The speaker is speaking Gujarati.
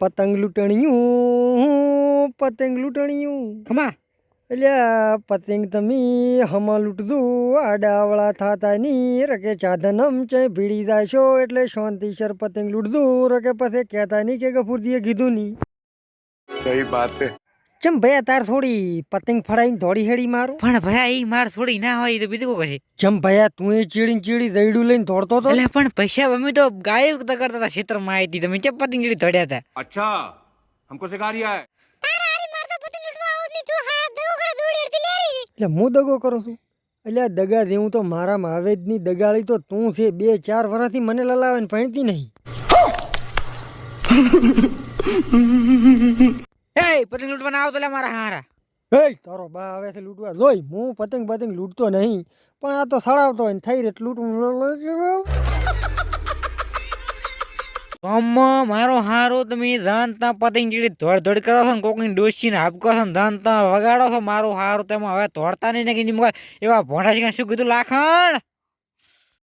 પતંગ લૂંટણિયું પતંગ લૂંટણિયું. ખમા. એટલે પતંગ તમે હમા લૂંટદું આડાવળા થાતા ની રકે ચાધનમ ચે ભીડી જાશો એટલે શાંતિ સર પતંગ લૂંટદું રકે પછી કહેતા નહીં કે ગફુરજીએ કીધું નહીં સહી વાત ચમ ભયા તાર થોડી પતંગ ફડાઈને ધોળી હેડી મારું? પણ ભયા એ માર થોડી ના હોય તો બીજું કશે ચમ ભયા તું એ ચીડી ચીડી દઈડું લઈને ધોડતો હતો એટલે પણ પૈસા અમે તો ગાયો કરતા હતા ક્ષેત્રમાં આવી તમે ચમ પતંગ ચીડી ધોડ્યા હતા? અચ્છા હમકો સિખા રહ્યા એટલે હું દગો કરું છું? એટલે આ દગા જેવું તો મારા આવે જ દગાળી તો તું છે. બે ચાર વર્ષથી મને લલાવે ને ભણતી નહીં. એ પતંગ લૂંટવાના આવતો લે મારા હારા. હે તારો બા આવે છે લૂંટવા. જોઈ હું પતંગ પતંગ લૂંટતો નહીં પણ આ તો સડાવતો હોય ને થઈ રહે લૂંટવું અમ્મા મારો હારો તમે જાણતા પતંગ ચીડી ધોડ ધોડ કરો છો ને કોકની ડોસીને હાપકો છો ને જાણતા વગાડો છો મારો હારો તેમાં હવે ધોડતા નહીં ને કે એવા ભોંડા છે શું કીધું? લાખણ!